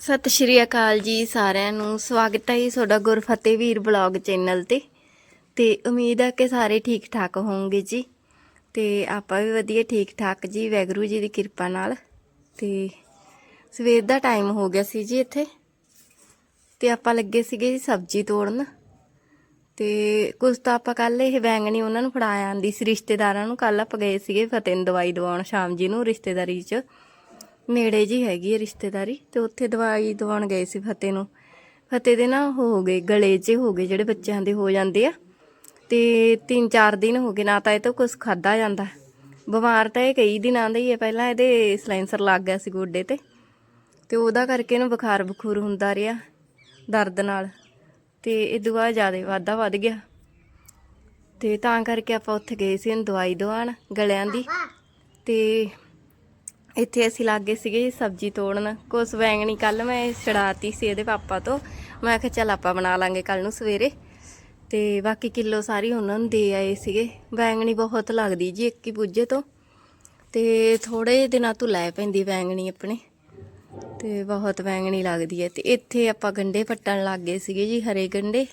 ਸਤਿ ਸ਼੍ਰੀ ਅਕਾਲ ਜੀ ਸਾਰਿਆਂ ਨੂੰ। ਸਵਾਗਤ ਹੈ ਜੀ ਤੁਹਾਡਾ ਗੁਰਫਤਿਹ ਵੀਰ ਬਲੌਗ ਚੈਨਲ ਤੇ। ਤੇ ਉਮੀਦ ਹੈ ਕਿ ਸਾਰੇ ਠੀਕ ਠਾਕ ਹੋਵੋਗੇ ਜੀ। ਤੇ ਆਪਾਂ ਵੀ ਵਧੀਆ ਠੀਕ ਠਾਕ ਜੀ, ਵੈਗਰੂ ਜੀ ਦੀ ਕਿਰਪਾ ਨਾਲ। ਤੇ ਸਵੇਰ ਦਾ ਟਾਈਮ ਹੋ ਗਿਆ ਸੀ ਜੀ ਇੱਥੇ। ਤੇ ਆਪਾਂ ਲੱਗੇ ਸੀਗੇ ਜੀ ਸਬਜ਼ੀ ਤੋੜਨ। ਤੇ ਕੁਝ ਤਾਂ ਆਪਾਂ ਕੱਲ ਇਹ ਬੈਂਗਣੀ ਉਹਨਾਂ ਨੂੰ ਫੜਾਇਆ ਆਂਦੀ ਸੀ, ਰਿਸ਼ਤੇਦਾਰਾਂ ਨੂੰ। ਕੱਲ ਆਪਾਂ ਗਏ ਸੀਗੇ ਫਤਿਹ ਨੂੰ ਦਵਾਈ ਦਵਾਉਣ ਸ਼ਾਮ ਜੀ ਨੂੰ ਰਿਸ਼ਤੇਦਾਰੀ 'ਚ। ਨੇੜੇ ਜੀ ਹੈਗੀ ਹੈ ਰਿਸ਼ਤੇਦਾਰੀ ਤੇ ਉੱਥੇ ਦਵਾਈ ਦਵਾਉਣ ਗਏ ਸੀ ਫਤਿਹ ਨੂੰ। ਫਤਿਹ ਦੇ ਨਾ ਹੋ ਗਏ, ਗਲੇ 'ਚ ਹੋ ਗਏ ਜਿਹੜੇ ਬੱਚਿਆਂ ਦੇ ਹੋ ਜਾਂਦੇ ਆ। ਤੇ 3-4 ਦਿਨ ਹੋ ਗਏ ਨਾ ਤਾਂ ਇਹ ਤੋਂ ਕੁਝ ਖਾਦਾ ਜਾਂਦਾ। ਬਿਮਾਰ ਤਾਂ ਇਹ ਕਈ ਦਿਨਾਂ ਦਾ ਹੀ ਹੈ, ਪਹਿਲਾਂ ਇਹਦੇ ਸਲੈਂਸਰ ਲੱਗ ਗਿਆ ਸੀ ਗੋਡੇ ਤੇ। ਤੇ ਉਹਦਾ ਕਰਕੇ ਇਹਨੂੰ ਬੁਖਾਰ ਬਖੂਰ ਹੁੰਦਾ ਰਿਹਾ ਦਰਦ ਨਾਲ। ਤੇ ਇਹ ਦੁਆ ਜ਼ਿਆਦਾ ਵਾਧਾ ਵੱਧ ਗਿਆ। ਤੇ ਤਾਂ ਕਰਕੇ ਆਪਾਂ ਉੱਥੇ ਗਏ ਸੀ ਇਹਨੂੰ ਦਵਾਈ ਦਵਾਉਣ ਗਲਿਆਂ ਦੀ। ਤੇ ਇੱਥੇ ਅਸੀਂ ਲੱਗੇ ਸੀਗੇ ਜੀ ਸਬਜ਼ੀ ਤੋੜਨ। ਕੁਛ ਬੈਂਗਣੀ ਕੱਲ ਮੈਂ ਛੜਾਤੀ ਸੀ ਇਹਦੇ ਪਾਪਾ ਤੋਂ। ਮੈਂ ਕਿਹਾ ਚੱਲ ਆਪਾਂ ਬਣਾ ਲਾਂਗੇ ਕੱਲ ਨੂੰ ਸਵੇਰੇ। ਤੇ ਬਾਕੀ ਕਿਲੋ ਸਾਰੀ ਉਹਨਾਂ ਨੂੰ ਦੇ ਆਏ ਸੀਗੇ। ਬੈਂਗਣੀ ਬਹੁਤ ਲੱਗਦੀ ਜੀ ਇੱਕ ਹੀ ਪੁੱਜੇ ਤੋਂ। ਤੇ ਥੋੜੇ ਦਿਨਾਂ ਤੋਂ ਲੈ ਪੈਂਦੀ ਬੈਂਗਣੀ ਆਪਣੇ। ਤੇ ਬਹੁਤ ਬੈਂਗਣੀ ਲੱਗਦੀ ਹੈ। ਤੇ ਇੱਥੇ ਆਪਾਂ ਗੰਡੇ ਪੱਟਣ ਲੱਗ ਗਏ ਸੀਗੇ ਜੀ ਹਰੇ ਗੰਡੇ।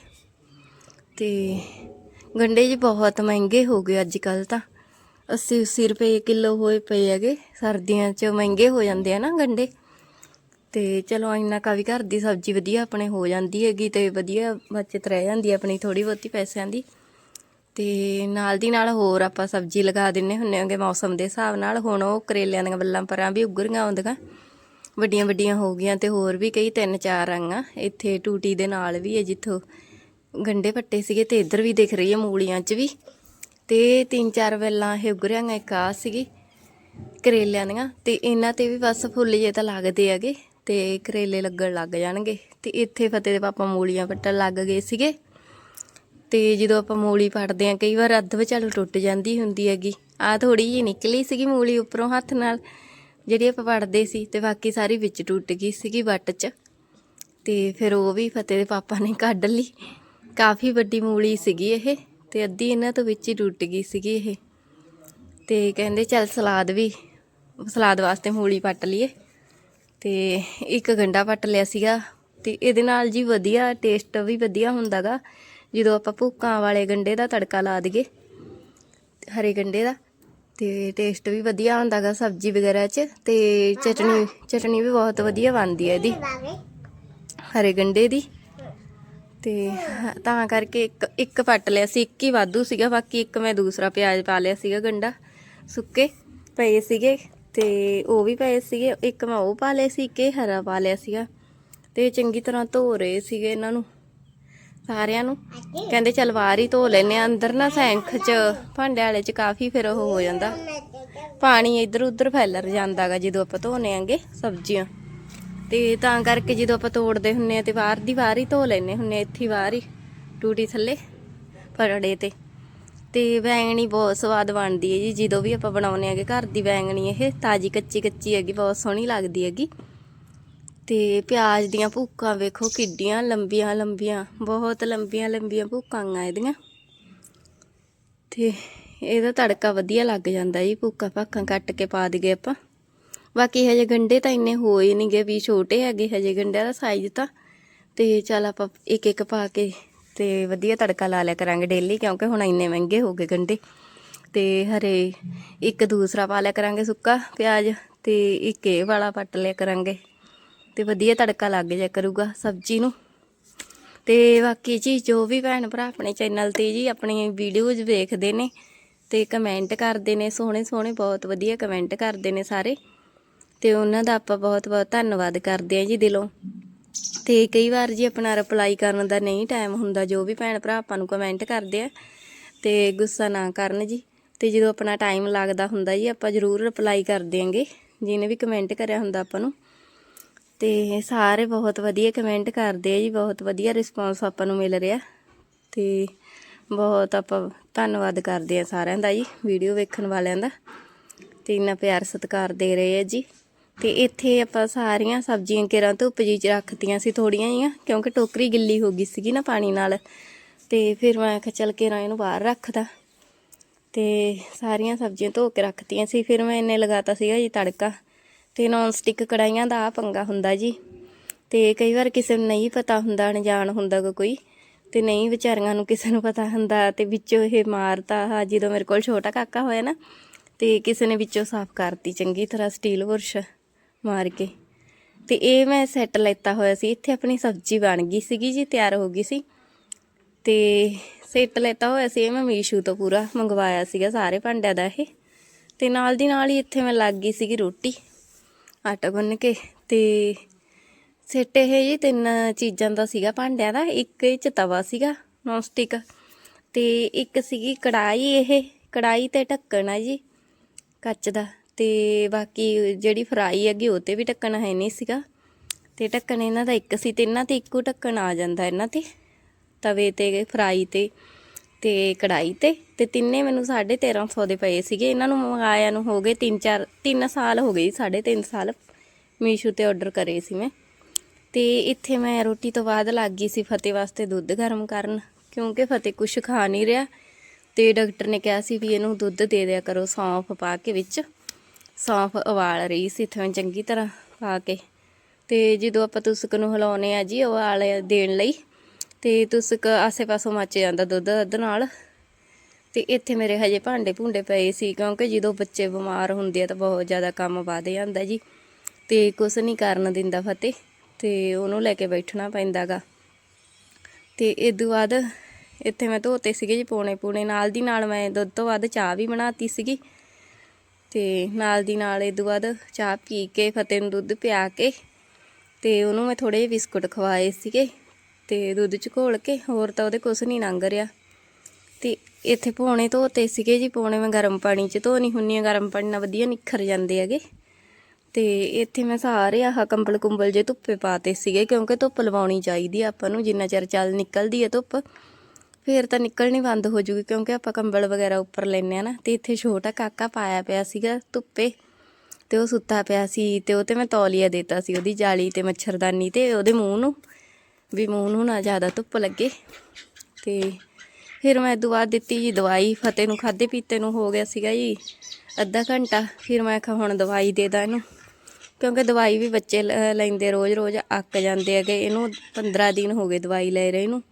ਤੇ ਗੰਡੇ ਜੀ ਬਹੁਤ ਮਹਿੰਗੇ ਹੋ ਗਏ ਅੱਜ ਕੱਲ ਤਾਂ। 80 80 ਰੁਪਏ ਕਿਲੋ ਹੋਏ ਪਏ ਹੈਗੇ। ਸਰਦੀਆਂ 'ਚ ਮਹਿੰਗੇ ਹੋ ਜਾਂਦੇ ਆ ਨਾ ਗੰਡੇ। ਤੇ ਚਲੋ ਇੰਨਾ ਕਾ ਵੀ ਘਰ ਦੀ ਸਬਜ਼ੀ ਵਧੀਆ ਆਪਣੇ ਹੋ ਜਾਂਦੀ ਹੈਗੀ ਤੇ ਵਧੀਆ ਬਚਤ ਰਹਿ ਜਾਂਦੀ ਆਪਣੀ ਥੋੜੀ ਬਹੁਤੀ ਪੈਸਿਆਂ ਦੀ। ਤੇ ਨਾਲ ਦੀ ਨਾਲ ਹੋਰ ਆਪਾਂ ਸਬਜ਼ੀ ਲਗਾ ਦਿੰਨੇ ਹੁੰਨੇ ਆਂਗੇ ਮੌਸਮ ਦੇ ਹਿਸਾਬ ਨਾਲ। ਹੁਣ ਉਹ ਕਰੇਲਿਆਂ ਦੀਆਂ ਬੱਲਾਂ ਪਰਾਂ ਵੀ ਉੱਗਰੀਆਂ ਆਉਂਦੀਆਂ। ਵੱਡੀਆਂ ਵੱਡੀਆਂ ਹੋ ਗਈਆਂ ਤੇ ਹੋਰ ਵੀ ਕਈ ਤਿੰਨ ਚਾਰ ਆਂਗਾ ਇੱਥੇ ਟੂਟੀ ਦੇ ਨਾਲ ਵੀ ਹੈ ਜਿੱਥੋਂ ਗੰਡੇ ਪੱਟੇ ਸੀਗੇ ਤੇ ਇੱਧਰ ਵੀ ਦਿਖ ਰਹੀ ਹੈ ਮੂਲੀਆਂ 'ਚ ਵੀ। ਤੇ ਤਿੰਨ ਚਾਰ ਵੇਲਾਂ ਇਹ ਉੱਗਰੀਆਂ ਇੱਕ ਆ ਸੀਗੀ ਕਰੇਲਿਆਂ ਦੀਆਂ ਤੇ ਇਹਨਾਂ ਤੇ ਵੀ ਬਸ ਫੁੱਲ ਜੇ ਤਾਂ ਲੱਗਦੇ ਹੈਗੇ ਤੇ ਕਰੇਲੇ ਲੱਗਣ ਲੱਗ ਜਾਣਗੇ ਤੇ ਇੱਥੇ ਫਤਿਹ ਦੇ ਪਾਪਾ ਮੂਲੀਆਂ ਪੱਟਣ ਲੱਗ ਗਏ ਸੀਗੇ ਤੇ ਜਦੋਂ ਆਪਾਂ ਮੂਲੀ ਪੱਟਦੇ ਆ ਕਈ ਵਾਰ ਅੱਧ ਵਿਚਾਲੋਂ ਟੁੱਟ ਜਾਂਦੀ ਹੁੰਦੀ ਹੈਗੀ। ਆ ਥੋੜੀ ਜਿਹੀ ਨਿਕਲੀ ਸੀਗੀ ਮੂਲੀ ਉੱਪਰੋਂ ਹੱਥ ਨਾਲ, ਜਿਹੜੀ ਆਪਾਂ ਪੜਦੇ ਸੀ ਤੇ ਬਾਕੀ ਸਾਰੀ ਵਿੱਚ ਟੁੱਟ ਗਈ ਸੀਗੀ ਵੱਟ 'ਚ। ਤੇ ਫਿਰ ਉਹ ਵੀ ਫਤਿਹ ਦੇ ਪਾਪਾ ਨੇ ਕੱਢ ਲਈ। ਕਾਫੀ ਵੱਡੀ ਮੂਲੀ ਸੀਗੀ ਇਹ। ਤੇ ਅੱਧੀ ਇਹਨਾਂ ਤੋਂ ਵਿੱਚ ਹੀ ਟੁੱਟ ਗਈ ਸੀਗੀ ਇਹ। ਤੇ ਕਹਿੰਦੇ ਚੱਲ ਸਲਾਦ ਵੀ, ਸਲਾਦ ਵਾਸਤੇ ਮੂਲੀ ਪੱਟ ਲਈਏ। ਤੇ ਇੱਕ ਗੰਡਾ ਪੱਟ ਲਿਆ ਸੀਗਾ ਤੇ ਇਹਦੇ ਨਾਲ ਜੀ ਵਧੀਆ ਟੇਸਟ ਵੀ ਵਧੀਆ ਹੁੰਦਾਗਾ। ਜਦੋਂ ਆਪਾਂ ਭੁੱਕਾਂ ਵਾਲੇ ਗੰਡੇ ਦਾ ਤੜਕਾ ਲਾ ਦਈਏ, ਹਰੇ ਗੰਡੇ ਦਾ, ਤੇ ਟੇਸਟ ਵੀ ਵਧੀਆ ਹੁੰਦਾਗਾ ਸਬਜ਼ੀ ਵਗੈਰਾ 'ਚ। ਤੇ ਚਟਣੀ ਚਟਣੀ ਵੀ ਬਹੁਤ ਵਧੀਆ ਬਣਦੀ ਹੈ ਇਹਦੀ, ਹਰੇ ਗੰਡੇ ਦੀ। ਤੇ ਤਾਂ ਕਰਕੇ ਇੱਕ ਇੱਕ ਪੱਟ ਲਿਆ ਸੀ, ਇੱਕ ਹੀ ਵਾਧੂ ਸੀਗਾ, ਬਾਕੀ ਇੱਕ ਮੈਂ ਦੂਸਰਾ ਪਿਆਜ਼ ਪਾ ਲਿਆ ਸੀਗਾ ਗੰਡਾ ਸੁੱਕੇ, ਪਏ ਸੀਗੇ ਤੇ ਉਹ ਵੀ ਪਏ ਸੀਗੇ, ਇੱਕ ਮੈਂ ਉਹ ਪਾ ਲਿਆ ਸੀ, ਇੱਕ ਹਰਾ ਪਾ ਲਿਆ ਸੀਗਾ ਤੇ ਚੰਗੀ ਤਰ੍ਹਾਂ ਧੋ ਰਹੇ ਸੀਗੇ ਇਹਨਾਂ ਨੂੰ ਸਾਰਿਆਂ ਨੂੰ। ਕਹਿੰਦੇ ਚਲ ਬਾਹਰ ਹੀ ਧੋ ਲੈਨੇ ਆ, ਅੰਦਰ ਨਾ ਸੈਂਖ ਚ ਭਾਂਡੇ ਵਾਲੇ ਚ ਕਾਫੀ ਫਿਰ ਉਹ ਹੋ ਜਾਂਦਾ। ਪਾਣੀ ਇੱਧਰ ਉੱਧਰ ਫੈਲਰ ਜਾਂਦਾਗਾ ਜਦੋਂ ਆਪਾਂ ਧੋਨੇ ਆਂਗੇ ਸਬਜ਼ੀਆਂ। ਤੇ ਤਾਂ ਕਰਕੇ ਜਦੋਂ ਆਪਾਂ ਤੋੜਦੇ ਹੁੰਨੇ ਆ ਤੇ ਬਾਹਰ ਦੀ ਬਾਹਰ ਹੀ ਧੋ ਲੈਨੇ ਹੁੰਨੇ ਆ, ਇੱਥੇ ਹੀ ਬਾਹਰ ਹੀ ਟੂਟੀ ਥੱਲੇ ਪਰੜੇ ਤੇ। ਤੇ ਬੈਂਗਣੀ ਬਹੁਤ ਸਵਾਦ ਬਣਦੀ ਹੈ ਜੀ ਜਦੋਂ ਵੀ ਆਪਾਂ ਬਣਾਉਨੇ ਆਗੇ ਘਰ ਦੀ ਬੈਂਗਣੀ ਇਹ ਤਾਜੀ ਕੱਚੀ ਕੱਚੀ ਹੈਗੀ ਬਹੁਤ ਸੋਹਣੀ ਲੱਗਦੀ ਹੈਗੀ। ਤੇ ਪਿਆਜ਼ ਦੀਆਂ ਭੁੱਕਾਂ ਵੇਖੋ ਕਿੱਡੀਆਂ ਲੰਬੀਆਂ ਲੰਬੀਆਂ ਬਹੁਤ ਲੰਬੀਆਂ ਲੰਬੀਆਂ ਭੁੱਕਾਂ ਆ ਇਹਦੀਆਂ। ਤੇ ਇਹਦਾ ਤੜਕਾ ਵਧੀਆ ਲੱਗ ਜਾਂਦਾ ਜੀ ਭੁੱਕਾਂ ਭਾਕਾਂ ਕੱਟ ਕੇ ਪਾ ਦਈਏ ਆਪਾਂ। ਬਾਕੀ ਹਜੇ ਗੰਡੇ ਤਾਂ ਇੰਨੇ ਹੋਏ ਨਹੀਂਗੇ ਵੀ ਛੋਟੇ ਹੈਗੇ ਹਜੇ ਗੰਡਿਆਂ ਦਾ ਸਾਈਜ਼ ਤਾਂ। ਤੇ ਚੱਲ ਆਪਾਂ ਇੱਕ ਇੱਕ ਪਾ ਕੇ ਤੇ ਵਧੀਆ ਤੜਕਾ ਲਾ ਲਿਆ ਕਰਾਂਗੇ ਡੇਲੀ ਕਿਉਂਕਿ ਹੁਣ ਇੰਨੇ ਮਹਿੰਗੇ ਹੋ ਗਏ ਗੰਡੇ। ਤੇ ਹਰੇ ਇੱਕ ਦੂਸਰਾ ਪਾ ਲਿਆ ਕਰਾਂਗੇ ਸੁੱਕਾ ਪਿਆਜ਼ ਤੇ ਇੱਕ ਇਹ ਵਾਲਾ ਪੱਟ ਲਿਆ ਕਰਾਂਗੇ। ਤੇ ਵਧੀਆ ਤੜਕਾ ਲੱਗ ਜਾ ਕਰੂਗਾ ਸਬਜ਼ੀ ਨੂੰ। ਤੇ ਬਾਕੀ ਜੀ, ਜੋ ਵੀ ਭੈਣ ਭਰਾ ਆਪਣੇ ਚੈਨਲ ਤੇ ਜੀ, ਆਪਣੀ ਵੀਡੀਓਜ਼ ਵੇਖਦੇ ਨੇ ਤੇ ਕਮੈਂਟ ਕਰਦੇ ਨੇ ਸੋਹਣੇ ਸੋਹਣੇ ਬਹੁਤ ਵਧੀਆ ਕਮੈਂਟ ਕਰਦੇ ਨੇ ਸਾਰੇ। ਤੇ ਉਹਨਾਂ ਦਾ ਆਪਾਂ ਬਹੁਤ ਬਹੁਤ ਧੰਨਵਾਦ ਕਰਦੇ ਹਾਂ ਜੀ ਦਿਲੋਂ। ਤੇ ਕਈ ਵਾਰ ਜੀ ਆਪਣਾ ਰਿਪਲਾਈ ਕਰਨ ਦਾ ਨਹੀਂ ਟਾਈਮ ਹੁੰਦਾ, ਜੋ ਵੀ ਭੈਣ ਭਰਾ ਆਪਾਂ ਨੂੰ ਕਮੈਂਟ ਕਰਦੇ ਆ, ਤੇ ਗੁੱਸਾ ਨਾ ਕਰਨ ਜੀ। ਤੇ ਜਦੋਂ ਆਪਣਾ ਟਾਈਮ ਲੱਗਦਾ ਹੁੰਦਾ ਜੀ, ਆਪਾਂ ਜ਼ਰੂਰ ਰਿਪਲਾਈ ਕਰ ਦਿਆਂਗੇ, ਜਿਹਨੇ ਵੀ ਕਮੈਂਟ ਕਰਿਆ ਹੁੰਦਾ ਆਪਾਂ ਨੂੰ। ਤੇ ਸਾਰੇ ਬਹੁਤ ਵਧੀਆ ਕਮੈਂਟ ਕਰਦੇ ਆ ਜੀ, ਬਹੁਤ ਵਧੀਆ ਰਿਸਪੌਂਸ ਆਪਾਂ ਨੂੰ ਮਿਲ ਰਿਹਾ। ਤੇ ਬਹੁਤ ਆਪਾਂ ਧੰਨਵਾਦ ਕਰਦੇ ਆ ਸਾਰਿਆਂ ਦਾ ਜੀ ਵੀਡੀਓ ਵੇਖਣ ਵਾਲਿਆਂ ਦਾ। ਤੇ ਇੰਨਾ ਪਿਆਰ ਸਤਿਕਾਰ ਦੇ ਰਹੇ ਆ ਜੀ। ਤੇ ਇੱਥੇ ਆਪਾਂ ਸਾਰੀਆਂ ਸਬਜ਼ੀਆਂ ਕਿਰਾਂ ਧੁੱਪ ਜੀ ਚ ਰੱਖਤੀਆਂ ਸੀ ਥੋੜੀਆਂ ਜੀਆਂ ਕਿਉਂਕਿ ਟੋਕਰੀ ਗਿੱਲੀ ਹੋ ਗਈ ਸੀਗੀ ਨਾ ਪਾਣੀ ਨਾਲ। ਤੇ ਫਿਰ ਮੈਂ ਕਿਹਾ ਚੱਲ ਕੇ ਇਹਨੂੰ ਬਾਹਰ ਰੱਖਦਾ। ਤੇ ਸਾਰੀਆਂ ਸਬਜ਼ੀਆਂ ਧੋ ਕੇ ਰੱਖਤੀਆਂ ਸੀ। ਫਿਰ ਮੈਂ ਇਹਨੇ ਲਗਾਤਾ ਸੀਗਾ ਜੀ ਤੜਕਾ। ਤੇ ਨੌਨ ਸਟਿਕ ਕੜਾਈਆਂ ਦਾ ਆ ਪੰਗਾ ਹੁੰਦਾ ਜੀ। ਤੇ ਕਈ ਵਾਰ ਕਿਸੇ ਨੂੰ ਨਹੀਂ ਪਤਾ ਹੁੰਦਾ, ਅਣਜਾਣ ਹੁੰਦਾ ਗਾ ਕੋਈ। ਤੇ ਨਹੀਂ ਵਿਚਾਰੀਆਂ ਨੂੰ ਕਿਸੇ ਨੂੰ ਪਤਾ ਹੁੰਦਾ ਤੇ ਵਿੱਚੋਂ ਇਹ ਮਾਰਤਾ ਆ ਜਦੋਂ ਮੇਰੇ ਕੋਲ ਛੋਟਾ ਕਾਕਾ ਹੋਇਆ ਨਾ, ਤੇ ਕਿਸੇ ਨੇ ਵਿੱਚੋਂ ਸਾਫ਼ ਕਰਤੀ ਚੰਗੀ ਤਰ੍ਹਾਂ ਸਟੀਲ ਬੁਰਸ਼। ਮਾਰ ਕੇ। ਤੇ ਇਹ ਮੈਂ ਸੈੱਟ ਲੈਤਾ ਹੋਇਆ ਸੀ। ਇੱਥੇ ਆਪਣੀ ਸਬਜ਼ੀ ਬਣ ਗਈ ਸੀਗੀ ਜੀ, ਤਿਆਰ ਹੋ ਗਈ ਸੀ। ਤੇ ਸੈੱਟ ਲੈਤਾ ਹੋਇਆ ਸੀ। ਇਹ ਮੈਂ ਮੀਸ਼ੂ ਤੋਂ ਪੂਰਾ ਮੰਗਵਾਇਆ ਸੀਗਾ ਸਾਰੇ ਭਾਂਡਿਆਂ ਦਾ ਇਹ। ਤੇ ਨਾਲ ਦੀ ਨਾਲ ਹੀ ਇੱਥੇ ਮੈਂ ਲੱਗ ਗਈ ਸੀਗੀ ਰੋਟੀ, ਆਟਾ ਗੁੰਨ ਕੇ। ਤੇ ਸੈੱਟ ਇਹ ਜੀ ਤਿੰਨ ਚੀਜ਼ਾਂ ਦਾ ਸੀਗਾ ਭਾਂਡਿਆਂ ਦਾ। ਇੱਕ ਇਹ ਚ ਤਵਾ ਸੀਗਾ ਨੌਨ ਸਟਿਕ ਤੇ ਇੱਕ ਸੀਗੀ ਕੜਾਈ ਇਹ। ਕੜਾਈ ਤੇ ਢੱਕਣ ਆ ਜੀ, ਕੱਚ ਦਾ। ਤੇ ਬਾਕੀ ਜਿਹੜੀ ਫਰਾਈ ਹੈਗੀ ਉਹ ਤੇ ਵੀ ਢੱਕਣ ਹੈ ਨਹੀਂ ਸੀਗਾ। ਤੇ ਢੱਕਣ ਇਹਨਾਂ ਦਾ ਇੱਕ ਸੀ ਤੇ ਇਹਨਾਂ ਤੇ ਇੱਕੋ ਢੱਕਣ ਆ ਜਾਂਦਾ ਇਹਨਾਂ ਤੇ, ਤਵੇ ਤੇ, ਫਰਾਈ ਤੇ ਤੇ ਕੜਾਈ ਤੇ। ਤੇ ਤਿੰਨੇ ਮੈਨੂੰ 1350 ਦੇ ਪਏ ਸੀਗੇ। ਇਹਨਾਂ ਨੂੰ ਮੰਗਾਇਆ ਨੂੰ ਹੋ ਗਏ 3-4 3 ਸਾਲ ਹੋ ਗਏ 3.5 ਸਾਲ ਮੀਸ਼ੋ ਤੇ ਆਰਡਰ ਕਰੇ ਸੀ ਮੈਂ। ਤੇ ਇੱਥੇ ਮੈਂ ਰੋਟੀ ਤੋਂ ਬਾਅਦ ਲੱਗ ਗਈ ਸੀ ਫਤਿਹ ਵਾਸਤੇ ਦੁੱਧ ਗਰਮ ਕਰਨ, ਕਿਉਂਕਿ ਫਤਿਹ ਕੁਛ ਖਾ ਨਹੀਂ ਰਿਹਾ। ਤੇ ਡਾਕਟਰ ਨੇ ਕਿਹਾ ਸੀ ਵੀ ਇਹਨੂੰ ਦੁੱਧ ਦੇ ਦਿਆ ਕਰੋ ਸੌਂਫ ਪਾ ਕੇ ਵਿੱਚ। ਸੌਂਫ ਉਬਾਲ ਰਹੀ ਸੀ ਇੱਥੇ ਮੈਂ ਚੰਗੀ ਤਰ੍ਹਾਂ ਪਾ ਕੇ। ਤੇ ਜਦੋਂ ਆਪਾਂ ਤੁਸਕ ਨੂੰ ਹਿਲਾਉਨੇ ਆ ਜੀ ਉਬਾਲ ਦੇਣ ਲਈ, ਤੇ ਤੁਸਕ ਆਸੇ-ਪਾਸੋਂ ਮੱਚ ਜਾਂਦਾ ਦੁੱਧ ਅੱਧ ਨਾਲ। ਤੇ ਇੱਥੇ ਮੇਰੇ ਹਜੇ ਭਾਂਡੇ ਭੁੰਡੇ ਪਏ ਸੀ, ਕਿਉਂਕਿ ਜਦੋਂ ਬੱਚੇ ਬਿਮਾਰ ਹੁੰਦੇ ਆ ਤਾਂ ਬਹੁਤ ਜ਼ਿਆਦਾ ਕੰਮ ਵਧ ਜਾਂਦਾ ਜੀ। ਤੇ ਕੁਛ ਨਹੀਂ ਕਰਨ ਦਿੰਦਾ ਫਤਿਹ, ਤੇ ਉਹਨੂੰ ਲੈ ਕੇ ਬੈਠਣਾ ਪੈਂਦਾਗਾ। ਤੇ ਤੋਂ ਬਾਅਦ ਇੱਥੇ ਮੈਂ ਧੋਤੇ ਸੀਗੇ ਜੀ ਪੌਣੇ ਪੂਣੇ ਨਾਲ ਦੀ ਨਾਲ ਮੈਂ ਦੁੱਧ ਤੋਂ ਬਾਅਦ ਚਾਹ ਵੀ ਬਣਾਤੀ ਸੀਗੀ। ਤੇ ਨਾਲ ਦੀ ਨਾਲ ਇਹ ਤੋਂ ਬਾਅਦ ਚਾਹ ਪੀ ਕੇ ਫਤਿਹ ਨੂੰ ਦੁੱਧ ਪਿਆ ਕੇ ਤੇ ਉਹਨੂੰ ਮੈਂ ਥੋੜੇ ਜਿਹੇ ਬਿਸਕੁਟ ਖਵਾਏ ਸੀਗੇ ਤੇ ਦੁੱਧ ਚ ਘੋਲ ਕੇ ਹੋਰ ਤਾਂ ਉਹਦੇ ਕੁਛ ਨਹੀਂ ਲੰਘ ਰਿਹਾ। ਤੇ ਇੱਥੇ ਪੌਣੇ ਧੋਤੇ ਸੀਗੇ ਜੀ, ਪੌਣੇ ਮੈਂ ਗਰਮ ਪਾਣੀ 'ਚ ਧੋਣੀ ਹੁੰਨੀ ਆ, ਗਰਮ ਪਾਣੀ ਨਾਲ ਵਧੀਆ ਨਿਖਰ ਜਾਂਦੇ ਹੈਗੇ। ਤੇ ਇੱਥੇ ਮੈਂ ਸਾਰੇ ਆਹ ਕੰਬਲ ਕੁੰਬਲ ਜੇ ਧੁੱਪੇ ਪਾਤੇ ਸੀਗੇ ਕਿਉਂਕਿ ਧੁੱਪ ਲਵਾਉਣੀ ਚਾਹੀਦੀ ਆ ਆਪਾਂ ਨੂੰ, ਜਿੰਨਾ ਚਿਰ ਚੱਲ ਨਿਕਲਦੀ ਹੈ ਧੁੱਪ। ਫੇਰ ਤਾਂ ਨਿਕਲਣੀ ਬੰਦ ਹੋ ਜੂਗੀ ਕਿਉਂਕਿ ਆਪਾਂ ਕੰਬਲ ਵਗੈਰਾ ਉੱਪਰ ਲੈਨੇ ਆ ਨਾ, ਤੇ ਇੱਥੇ ਛੋਟਾ ਕਾਕਾ ਪਾਇਆ ਪਿਆ ਸੀਗਾ ਧੁੱਪੇ ਤੇ ਉਹ ਸੁੱਤਾ ਪਿਆ ਸੀ ਤੇ ਉਹ ਤੇ ਮੈਂ ਤੌਲੀਆ ਦਿੱਤਾ ਸੀ ਉਹਦੀ ਜਾਲੀ ਤੇ ਮੱਛਰਦਾਨੀ ਤੇ ਉਹਦੇ ਮੂੰਹ ਨੂੰ, ਵੀ ਮੂੰਹ ਨੂੰ ਨਾ ਜ਼ਿਆਦਾ ਧੁੱਪ ਲੱਗੇ। ਤੇ ਫਿਰ ਮੈਂ ਦੁਆ ਦਿੱਤੀ ਜੀ ਦਵਾਈ, ਫਤਿਹ ਨੂੰ ਖਾਦੇ ਪੀਤੇ ਨੂੰ ਹੋ ਗਿਆ ਸੀਗਾ ਜੀ, ਅੱਧਾ ਘੰਟਾ, ਫਿਰ ਮੈਂ ਕਿਹਾ ਹੁਣ ਦਵਾਈ ਦੇ ਦਾਂ ਇਹਨੂੰ। ਕਿਉਂਕਿ ਦਵਾਈ ਵੀ ਬੱਚੇ ਲ- ਲੈਂਦੇ ਰੋਜ਼-ਰੋਜ਼ ਅੱਕ ਜਾਂਦੇ ਹੈਗੇ, ਇਹਨੂੰ 15 ਦਿਨ ਹੋ ਗਏ ਦਵਾਈ ਲੈ ਰਹੇ ਨੂੰ।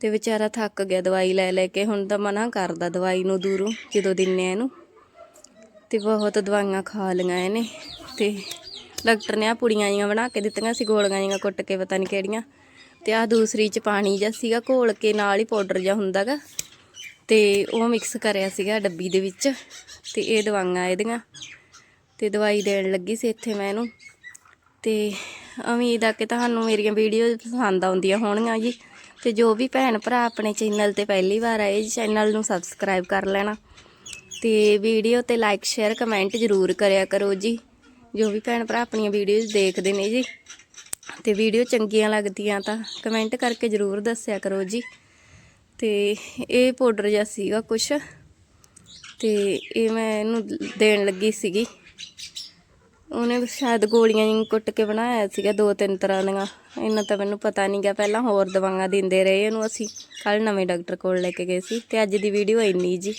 ਤੇ ਵਿਚਾਰਾ ਥੱਕ ਗਿਆ ਦਵਾਈ ਲੈ ਲੈ ਕੇ, ਹੁਣ ਤਾਂ ਮਨਾ ਕਰਦਾ ਦਵਾਈ ਨੂੰ ਦੂਰੋਂ, ਜਦੋਂ ਦਿੰਨੇ ਆ ਇਹਨੂੰ। ਤੇ ਬਹੁਤ ਦਵਾਈਆਂ ਖਾ ਲਈਆਂ ਇਹਨੇ। ਤੇ ਡਾਕਟਰ ਨੇ ਆ ਪੁੜੀਆਂ ਜੀਆਂ ਬਣਾ ਕੇ ਦਿੱਤੀਆਂ ਸੀ, ਗੋਲੀਆਂ ਜੀਆਂ ਕੁੱਟ ਕੇ ਪਤਾ ਨਹੀਂ ਕਿਹੜੀਆਂ। ਤੇ ਆ ਦੂਸਰੀ ਚ ਪਾਣੀ ਜਿਹਾ ਸੀਗਾ, ਘੋਲ ਕੇ ਨਾਲ ਹੀ ਪਾਊਡਰ ਜਿਹਾ ਹੁੰਦਾਗਾ ਤੇ ਉਹ ਮਿਕਸ ਕਰਿਆ ਸੀਗਾ ਡੱਬੀ ਦੇ ਵਿੱਚ, ਤੇ ਇਹ ਦਵਾਈਆਂ ਇਹਦੀਆਂ। ਤੇ ਦਵਾਈ ਦੇਣ ਲੱਗੀ ਸੀ ਇੱਥੇ ਮੈਂ ਇਹਨੂੰ। ਤੇ ਉਮੀਦ ਆ ਕਿ ਤੁਹਾਨੂੰ ਮੇਰੀਆਂ ਵੀਡੀਓ ਪਸੰਦ ਆਉਂਦੀਆਂ ਹੋਣਗੀਆਂ ਜੀ। ਤੇ ਜੋ ਵੀ ਭੈਣ ਭਰਾ ਆਪਣੇ ਚੈਨਲ ਤੇ ਪਹਿਲੀ ਵਾਰ ਆਏ, ਚੈਨਲ ਨੂੰ ਸਬਸਕ੍ਰਾਈਬ ਕਰ ਲੈਣਾ। ਤੇ ਵੀਡੀਓ ਤੇ ਲਾਈਕ ਸ਼ੇਅਰ ਕਮੈਂਟ ਜ਼ਰੂਰ ਕਰਿਆ ਕਰੋ ਜੀ। ਜੋ ਵੀ ਭੈਣ ਭਰਾ ਆਪਣੀਆਂ ਵੀਡੀਓਜ਼ ਦੇਖਦੇ ਨੇ ਜੀ। ਤੇ ਵੀਡੀਓ ਚੰਗੀਆਂ ਲੱਗਦੀਆਂ ਤਾਂ ਕਮੈਂਟ ਕਰਕੇ ਜ਼ਰੂਰ ਦੱਸਿਆ ਕਰੋ ਜੀ। ਤੇ ਇਹ ਪਾਊਡਰ ਜਿਹਾ ਸੀਗਾ ਕੁਛ। ਤੇ ਇਹ ਮੈਂ ਇਹਨੂੰ ਦੇਣ ਲੱਗੀ ਸੀਗੀ। ਉਹਨੇ ਸ਼ਾਇਦ ਗੋਲੀਆਂ ਜਿਹੀਆਂ ਕੁੱਟ ਕੇ ਬਣਾਇਆ ਸੀਗਾ ਦੋ ਤਿੰਨ ਤਰ੍ਹਾਂ ਦੀਆਂ। ਇਹਨਾਂ ਤਾਂ ਮੈਨੂੰ ਪਤਾ ਨਹੀਂ ਗਿਆ। ਪਹਿਲਾਂ ਹੋਰ ਦਵਾਈਆਂ ਦਿੰਦੇ ਰਹੇ ਇਹਨੂੰ ਅਸੀਂ। ਕੱਲ ਨਵੇਂ ਡਾਕਟਰ ਕੋਲ ਲੈ ਕੇ ਗਏ ਸੀ ਤੇ ਅੱਜ ਦੀ ਵੀਡੀਓ ਇੰਨੀ ਜੀ।